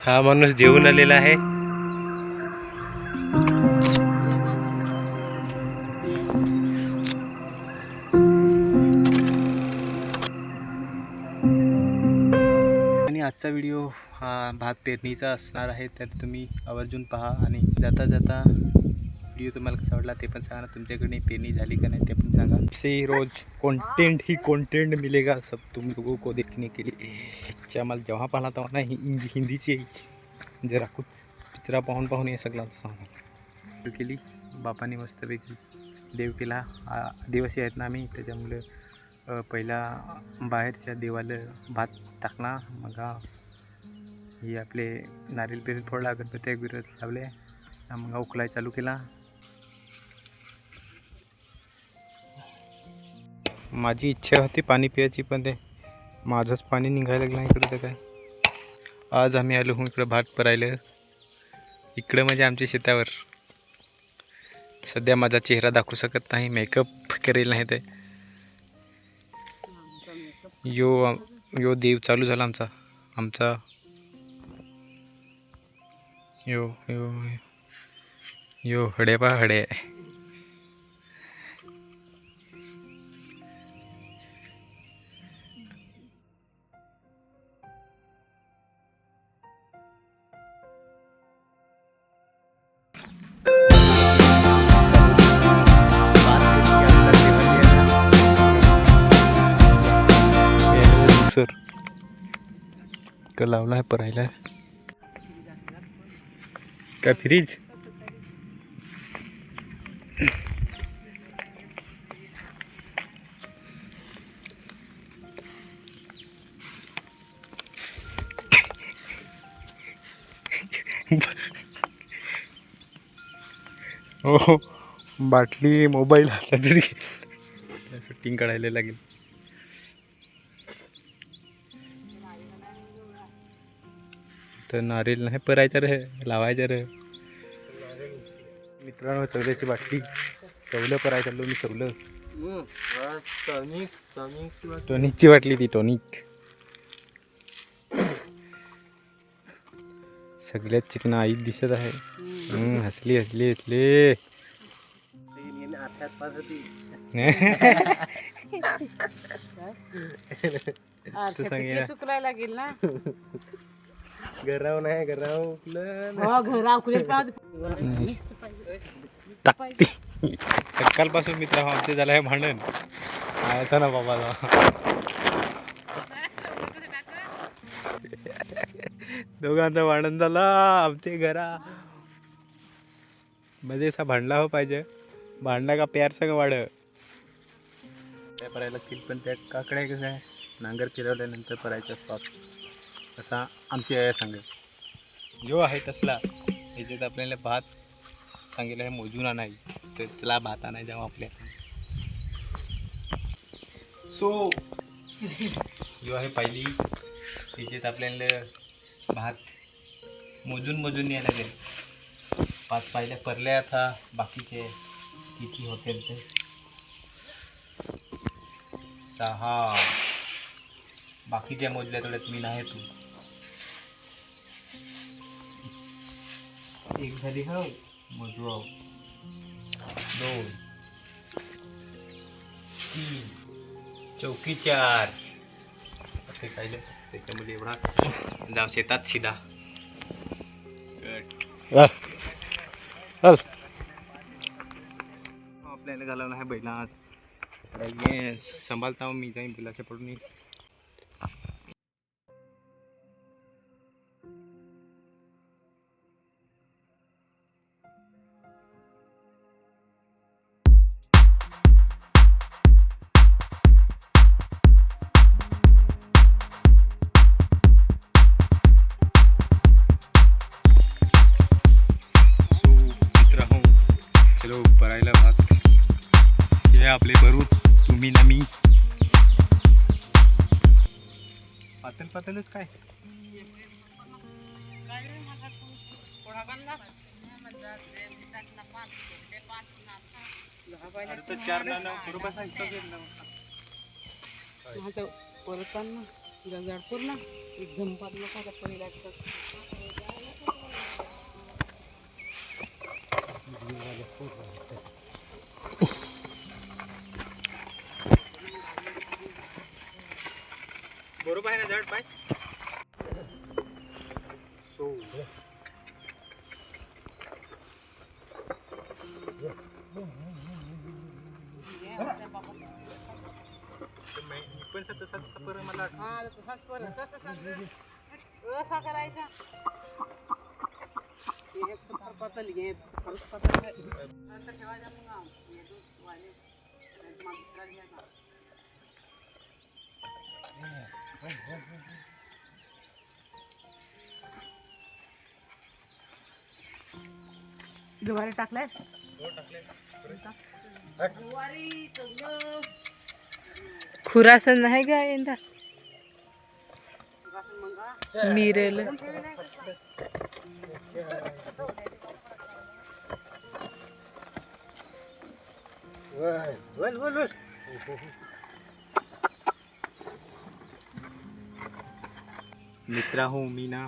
हा माणूस जेवून आलेला आहे. आणि आजचा व्हिडिओ हा भात पेरणीचा असणार आहे तर तुम्ही आवर्जून पहा आणि जाता जाता व्हिडिओ तुम्हाला कसा वाटला ते पण सांगा ना. तुमच्याकडे पेरणी झाली का नाही ते पण सांगा. से रोज कंटेंट ही कंटेंट मिलेगा सब तुम लोगों को देखने के लिए. च्या मला जेव्हा पाहला तेव्हा हिंदी हिंदीची जरा कुछ पिक्चरा पाहून पाहून हे सगळं सांगा. केली. बापाने मस्तपैकी देव केला आदिवासी आहेत ना आम्ही त्याच्यामुळे पहिला बाहेरच्या देवाला भात टाकला. मग हा आपले नारियल बिरियल फोडला गणपती बिरत लावले. मग उकलाय चालू केला. माझी इच्छा होती पाणी प्यायची पण ते माझंच पाणी निघायला लागलं इकडं तर काय. आज आम्ही आलो हो इकडं भात परायलं. इकडं म्हणजे आमच्या शेतावर. सध्या माझा चेहरा दाखवू शकत नाही मेकअप करेल नाही ते. यो यो देव चालू झाला आमचा. आमचा. यो यो यो. हडेपा हडे. इकडं लावला आहे परायला. काय फ्रीज हो बाटली मोबाईल हातात तरी शूटिंग काढायला लागेल. तर नारळ नाही परायचं रे लावायचं रे मित्रांनो चवल्याची बाटली चवलं पराय चाललो मी चवलं टॉनिकची बाटली ती टॉनिक. सगळ्यात चिकन आई दिसत आहे. हम्म, हसली हसली हसली. लागेल ना? गराव नाही गराव हो घर अकुले टाकते. सकाळपासून मित्र आमचे झालं आहे भांडण. आता ना बाबा दोघांचं भांडण झालं आमचे घरा. मध्ये असा भांडला हो पाहिजे. भांडला का प्यार सगळं वाढ. काय करायला लागतील पण त्या काकड्या कसं आहे? नांगर फिरवल्यानंतर करायचं असतात असा आमची आया सांगेल जो आहे तसला. याच्यात आपल्याला भात सांगितलं आहे मोजून आणाय तर त्याला भात आणाय जाऊ आपल्या. सो जो आहे पहिली त्याच्यात आपल्याला भात मोजून मोजून यायला लागेल. पाच पाहिल्या परल्या आता बाकीचे किती होते ते? सहा. बाकीच्या मोजल्या थोड्यात मी नाही तू. एक झाली हो मोजू आहो. दोन. तीन. चौकी चार. ते खायले. त्याच्यामध्ये एवढा जाऊ शेतात सिधा आपल्याला घालवलं आहे बैलात. ये सांभाळता मी जाईन बैलाच्या पडून. पतलच काय? अरे तो चार नाणं पुढं बसायचं गेलं आता परत ना गजाड पूर्ण ना एक झंपात जळपूर ना एकदम पाच लोकांचा पहिला हा, तसाच परत, तसं सांगतो. असा करायचा हे एक तर पातळ घे, परत पातळ घे. नंतर ठेवायचा मग, हे दूध वाढले. नाहीतर मग दुसरा घ्यायचा. ज्वारी टाकलाय? खुरासन नाही का यंदा? राशन मंगा मिरेल मित्रा हो मी ना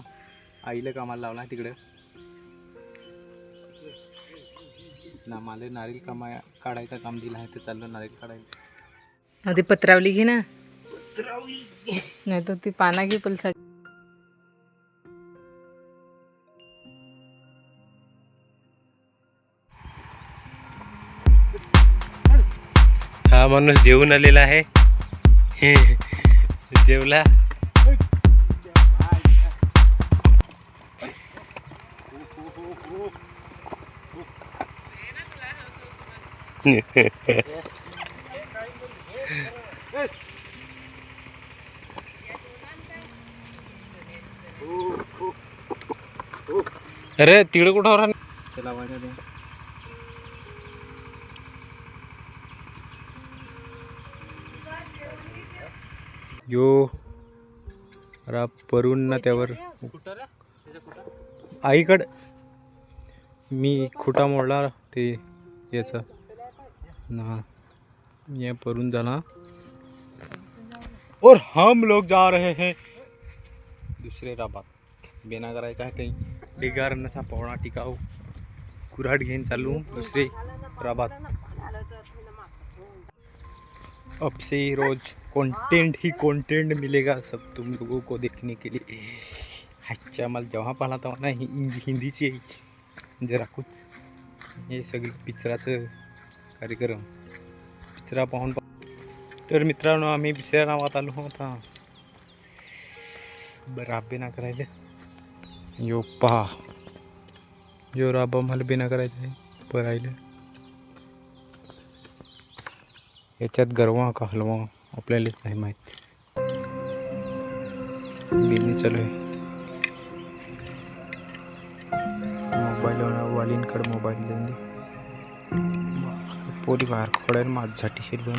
आईला कामाला लावला तिकडं. ना मला नारळ कामा काढायचं काम दिलं आहे ते चाललं नारळ काढायचं आधी पत्रावली घे ना. नाही तर ती पाना घे पलसा हा माणूस जेवून आलेला आहे. जेवला. अरे तिकडे कुठं राहणार त्याला यो रा परून ना त्यावर. आईकड. मी खुटा मोडला ते याचा. ना ये परून जाना। और हम लोग जा रहे हैं दुसरे राबात बेना करायचा आहे काही ढिगार नसा पवणा टिकाऊ। कुऱ्हाड घेऊन चालू दुसरे राबात अब से रोज कंटेंट ही कंटेंट मिलेगा सब तुम लोगों को देखने के लिए। अच्छा मला जेव्हा पाहिला तेव्हा ना हिंदीची जरा कुछ। हे सगळी पिक्चराचं कार्यक्रम. पिचरा पाहून पा- तर मित्रांनो आम्ही दुसऱ्या नावात आलो होता बरं बेना करायचे. यो पहा. जो राबा मला बेना करायचे. आहे परायला याच्यात गरवा का हलवा? आपल्यालाच नाही माहीत. बिझी चालू आहे. পরিবার খড়ের মাঝঝাটি শিল্পের